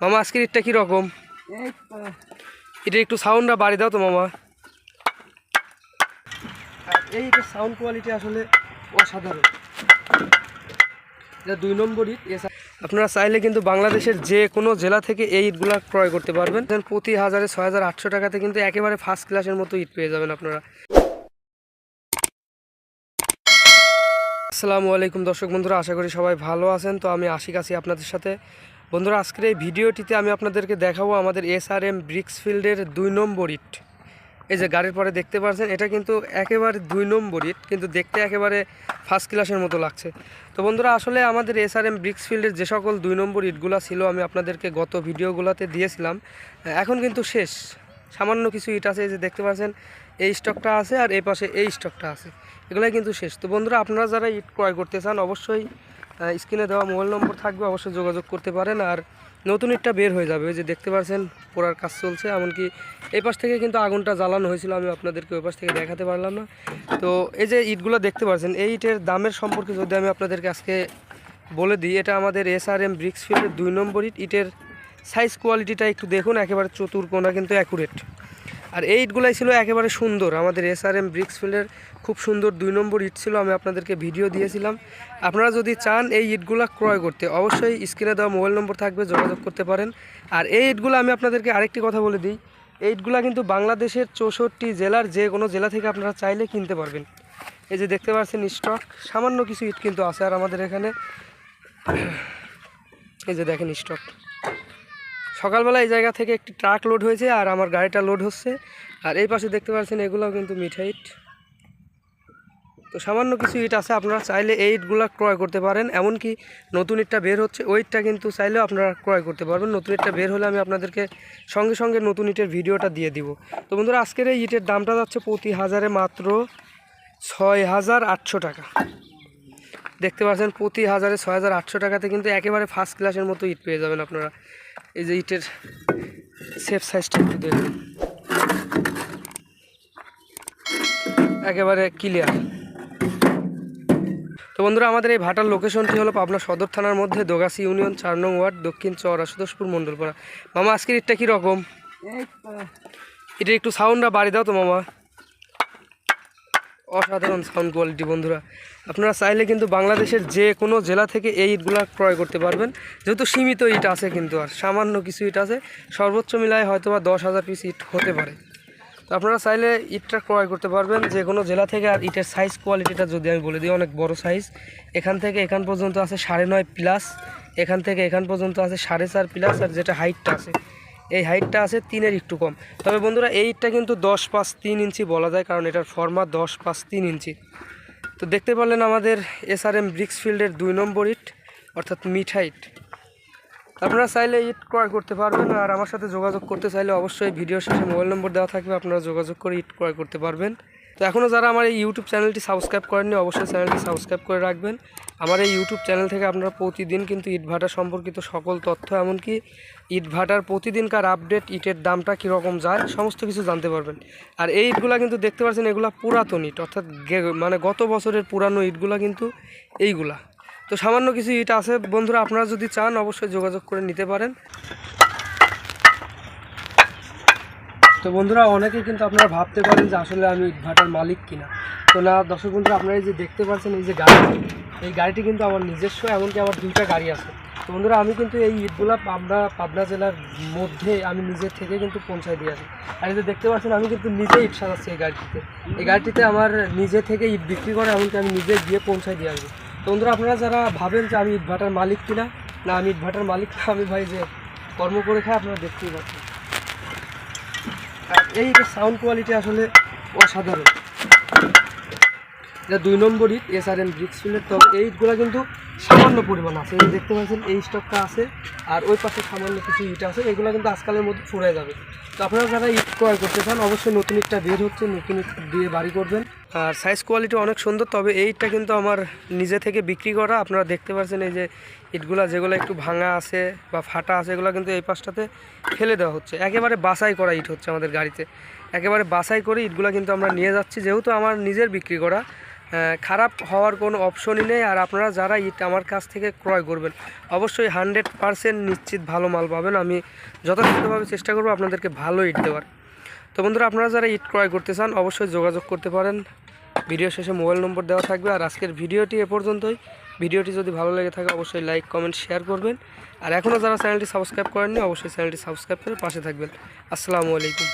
মামা, আজকের ইটটা কীরকম এটা একটু সাউন্ডটা বাড়ি দাও তো, মামা। এই সাউন্ড কোয়ালিটি আসলে অসাধারণ। এটা দুই নম্বর ইট আপনারা চাইলে কিন্তু বাংলাদেশের যে কোনো জেলা থেকে এই ইটগুলা ক্রয় করতে পারবেন। প্রতি হাজারে ছয় হাজার আটশো টাকাতে কিন্তু একেবারে ফার্স্ট ক্লাসের মতো ইট পেয়ে যাবেন আপনারা। আসসালামু আলাইকুম দর্শক বন্ধুরা, আশা করি সবাই ভালো আছেন। তো আমি আশিক আছি আপনাদের সাথে। বন্ধুরা, আজকের এই ভিডিওটিতে আমি আপনাদেরকে দেখাবো আমাদের এসআরএম আর এম ব্রিক্সফিল্ডের দুই নম্বর ইট। এই যে গাড়ির পরে দেখতে পাচ্ছেন, এটা কিন্তু একেবারে দুই নম্বর ইট, কিন্তু দেখতে একেবারে ফার্স্ট ক্লাসের মতো লাগছে। তো বন্ধুরা, আসলে আমাদের এস আর এম ব্রিক্সফিল্ডের যে সকল দুই নম্বর ইটগুলো ছিল, আমি আপনাদেরকে গত ভিডিওগুলোতে দিয়েছিলাম। এখন কিন্তু শেষ। সামান্য কিছু ইট আছে যে দেখতে পাচ্ছেন, এই স্টকটা আছে আর এই পাশে এই স্টকটা আছে। এগুলাই কিন্তু শেষ। তো বন্ধুরা, আপনারা যারা ইট ক্রয় করতে চান, অবশ্যই স্ক্রিনে দেওয়া মোবাইল নম্বর থাকবে, অবশ্যই যোগাযোগ করতে পারেন। আর নতুন ইটটা বের হয়ে যাবে, ওই যে দেখতে পাচ্ছেন, পোড়ার কাজ চলছে। এমনকি এই পাশ থেকে কিন্তু আগুনটা জ্বালানো হয়েছিল, আমি আপনাদেরকে ওই পাশ থেকে দেখাতে পারলাম না। তো এই যে ইটগুলো দেখতে পাচ্ছেন, এই ইটের দামের সম্পর্কে যদি আমি আপনাদেরকে আজকে বলে দিই, এটা আমাদের এস আর এম ব্রিক্স ব্রিক্সফিল্ডের দুই নম্বর ইট। ইটের সাইজ কোয়ালিটিটা একটু দেখুন, একেবারে চতুর্কোনা কিন্তু অ্যাকুরেট আর এই ইটগুলাই ছিল একেবারে সুন্দর। আমাদের এস আর এম ব্রিক্সফিল্ডের খুব সুন্দর দুই নম্বর ইট ছিল, আমি আপনাদেরকে ভিডিও দিয়েছিলাম। আপনারা যদি চান এই ইটগুলা ক্রয় করতে, অবশ্যই স্ক্রিনে দেওয়া মোবাইল নম্বর থাকবে, যোগাযোগ করতে পারেন। আর এই ইটগুলো আমি আপনাদেরকে আরেকটি কথা বলে দিই। এই ইটগুলা কিন্তু বাংলাদেশের চৌষট্টি জেলার যে কোনো জেলা থেকে আপনারা চাইলে কিনতে পারবেন। এই যে দেখতে পাচ্ছেন স্টক সামান্য কিছু ইট কিন্তু আছে আর আমাদের এখানে। এই যে দেখেন স্টক সকালবেলা এই জায়গা থেকে একটি ট্রাক লোড হয়েছে আর আমার গাড়িটা লোড হচ্ছে। আর এই পাশে দেখতে পাচ্ছেন এগুলোও কিন্তু মিঠাই ইট তো সামান্য কিছু ইট আছে, আপনারা চাইলে এই ইটগুলো ক্রয় করতে পারেন। এমনকি নতুন ইটটা বের হচ্ছে, ওই ইটটা কিন্তু চাইলেও আপনারা ক্রয় করতে পারবেন। নতুন ইটটা বের হলে আমি আপনাদেরকে সঙ্গে সঙ্গে নতুন ইটের ভিডিওটা দিয়ে দিব। তো বন্ধুরা, আজকের এই ইটের দামটা যাচ্ছে প্রতি হাজারে মাত্র ছয় হাজার আটশো টাকা। দেখতে পাচ্ছেন প্রতি হাজারে ছয় হাজার আটশো টাকাতে কিন্তু একেবারে ফার্স্ট ক্লাসের মতো ইট পেয়ে যাবেন আপনারা। এই যে ইটের সেফ সাইজটা একটু দেখুন। একেবারে ক্লিয়ার তো বন্ধুরা আমাদের এই ভাটার লোকেশনটি হলো পাবনা সদর থানার মধ্যে দোগাসি ইউনিয়ন চার নং ওয়ার্ড দক্ষিণ চর সুদোষপুর মণ্ডলপাড়া। মামা আজকের ইটটা কীরকম এটা একটু সাউন্ডটা বাড়ি দাও তো মামা। অসাধারণ সাউন্ড কোয়ালিটি বন্ধুরা। আপনারা চাইলে কিন্তু বাংলাদেশের যে কোনো জেলা থেকে এই ইটগুলো ক্রয় করতে পারবেন। যেহেতু সীমিত ইট আছে কিন্তু, আর সামান্য কিছু ইট আছে, সর্বোচ্চ মিলায় হয়তো বা দশ হাজার পিস ইট হতে পারে। তো আপনারা চাইলে ইটটা ক্রয় করতে পারবেন যে কোনো জেলা থেকে, আর ইটের সাইজ কোয়ালিটিটা যদি আমি বলে দিই, অনেক বড় সাইজ এখান থেকে এখান পর্যন্ত আছে সাড়ে নয় প্লাস এখান থেকে এখান পর্যন্ত আছে সাড়ে চার প্লাস আর যেটা হাইটটা আছে এই হাইটটা আছে তিনের একটু কম। তবে বন্ধুরা, এইটা কিন্তু দশ পাঁচ তিন ইঞ্চি বলা যায়, কারণ এটার ফর্মা দশ পাঁচ তিন ইঞ্চি। তো দেখতে পারলেন আমাদের এস আর এম ব্রিক্সফিল্ডের দুই নম্বর ইট, অর্থাৎ মিট হাইট আপনারা চাইলে ইট ক্রয় করতে পারবেন, আর আমার সাথে যোগাযোগ করতে চাইলে অবশ্যই ভিডিও শেষে মোবাইল নম্বর দেওয়া থাকবে, আপনারা যোগাযোগ করে ইট ক্রয় করতে পারবেন। তো এখনও যারা আমার এই ইউটিউব চ্যানেলটি সাবস্ক্রাইব করেননি, অবশ্যই চ্যানেলটি সাবস্ক্রাইব করে রাখবেন। আমার এই ইউটিউব চ্যানেল থেকে আপনারা প্রতিদিন কিন্তু ইট ভাটা সম্পর্কিত সকল তথ্য, এমনকি ইট ভাটার প্রতিদিনকার আপডেট ইটের দামটা কীরকম যায়, সমস্ত কিছু জানতে পারবেন। আর এই ইটগুলা কিন্তু দেখতে পাচ্ছেন, এগুলা পুরাতন ইট, অর্থাৎ মানে গত বছরের পুরানো ইটগুলা কিন্তু এইগুলা। তো সামান্য কিছু ইট আছে, বন্ধুরা, আপনারা যদি চান, অবশ্যই যোগাযোগ করে নিতে পারেন। তো বন্ধুরা, অনেকেই কিন্তু আপনারা ভাবতে পারেন যে আসলে আমি ইটভাটার মালিক কিনা। তো না, দর্শক বন্ধুরা, আপনারা যে দেখতে পাচ্ছেন এই যে গাড়ি, এই গাড়িটি কিন্তু আমার নিজস্ব, এমনকি আমার দুইটা গাড়ি আছে। তো বন্ধুরা, আমি কিন্তু এই ইটগুলা পাবনা পাবনা জেলার মধ্যে আমি নিজের থেকে কিন্তু পৌঁছায় দিয়ে আসি। আর এই দেখতে পাচ্ছেন, আমি কিন্তু নিজে ইট সাজাচ্ছি এই গাড়িটিতে। এই গাড়িটিতে আমার নিজে থেকে ইট বিক্রি করে, এমনকি আমি নিজে গিয়ে পৌঁছায় দিয়ে আসব। তো বন্ধুরা, আপনারা যারা ভাবেন যে আমি ইটভাটার মালিক কিনা, না, আমি ইটভাটার মালিক না, আমি ভাই যে কর্ম করে খাই, আপনারা দেখতেই পাচ্ছেন। আর এই সাউন্ড কোয়ালিটি আসলে অসাধারণ। এটা দুই নম্বর ইট এস আর এম ব্রিক্সফিলের তো এই ইটগুলো কিন্তু সামান্য পরিমাণ আছে। এই দেখতে পাচ্ছেন, এই স্টকটা আছে। আর ওই পাশে সামান্য কিছু ইট আছে। এগুলো কিন্তু আজকালের মধ্যে ফুরে যাবে। তো আপনারা যারা ইট ক্রয় করতে চান, অবশ্যই নতুন ইটটা বের হচ্ছে। নতুন ইট দিয়ে বাড়ি করবেন। আর সাইজ কোয়ালিটি অনেক সুন্দর, তবে এই ইটটা কিন্তু আমার নিজে থেকে বিক্রি করা। আপনারা দেখতে পাচ্ছেন এই যে ইটগুলা যেগুলো একটু ভাঙা আছে বা ফাটা আছে, এগুলো কিন্তু এই পাশটাতে ফেলে দেওয়া হচ্ছে। একেবারে বাছাই করা ইট হচ্ছে আমাদের গাড়িতে। একেবারে বাছাই করে ইটগুলো কিন্তু আমরা নিয়ে যাচ্ছি, যেহেতু আমার নিজের বিক্রি করা। খারাপ হওয়ার কোনো অপশনই নেই, আর আপনারা যারা ইট আমার কাছ থেকে ক্রয় করবেন, অবশ্যই হান্ড্রেড পারসেন্ট নিশ্চিত ভালো মাল পাবেন। আমি যথাযথভাবে চেষ্টা করব আপনাদেরকে ভালো ইট দেওয়ার। তো বন্ধুরা, আপনারা যারা ইট ক্রয় করতে চান, অবশ্যই যোগাযোগ করতে পারেন। ভিডিও শেষে মোবাইল নম্বর দেওয়া থাকবে। আর আজকের ভিডিওটি এ পর্যন্তই। ভিডিওটি যদি ভালো লেগে থাকে, অবশ্যই লাইক, কমেন্ট, শেয়ার করবেন। আর এখনও যারা চ্যানেলটি সাবস্ক্রাইব করেননি, অবশ্যই চ্যানেলটি সাবস্ক্রাইব করে পাশে থাকবেন। আসসালামু আলাইকুম।